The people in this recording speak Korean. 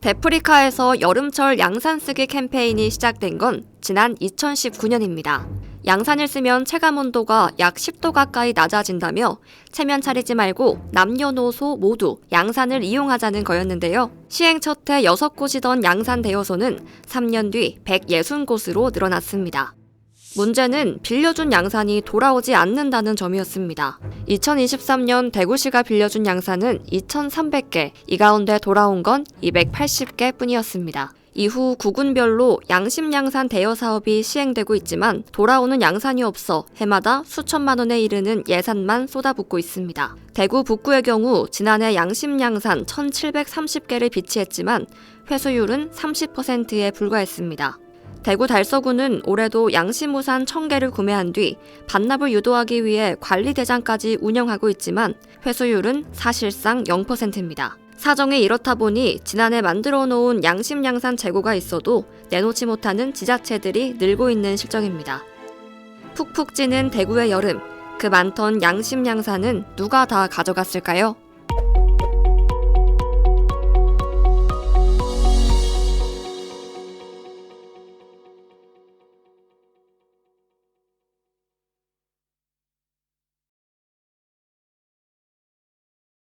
데프리카에서 여름철 양산 쓰기 캠페인이 시작된 건 지난 2019년입니다. 양산을 쓰면 체감 온도가 약 10도 가까이 낮아진다며 체면 차리지 말고 남녀노소 모두 양산을 이용하자는 거였는데요. 시행 첫해 6곳이던 양산 대여소는 3년 뒤 160곳으로 늘어났습니다. 문제는 빌려준 양산이 돌아오지 않는다는 점이었습니다. 2023년 대구시가 빌려준 양산은 2,300개, 이 가운데 돌아온 건 280개 뿐이었습니다. 이후 구군별로 양심 양산 대여 사업이 시행되고 있지만 돌아오는 양산이 없어 해마다 수천만 원에 이르는 예산만 쏟아붓고 있습니다. 대구 북구의 경우 지난해 양심 양산 1,730개를 비치했지만 회수율은 30%에 불과했습니다. 대구 달서구는 올해도 양심우산 1000개를 구매한 뒤 반납을 유도하기 위해 관리대장까지 운영하고 있지만 회수율은 사실상 0%입니다. 사정이 이렇다 보니 지난해 만들어 놓은 양심양산 재고가 있어도 내놓지 못하는 지자체들이 늘고 있는 실정입니다. 푹푹 찌는 대구의 여름, 그 많던 양심양산은 누가 다 가져갔을까요?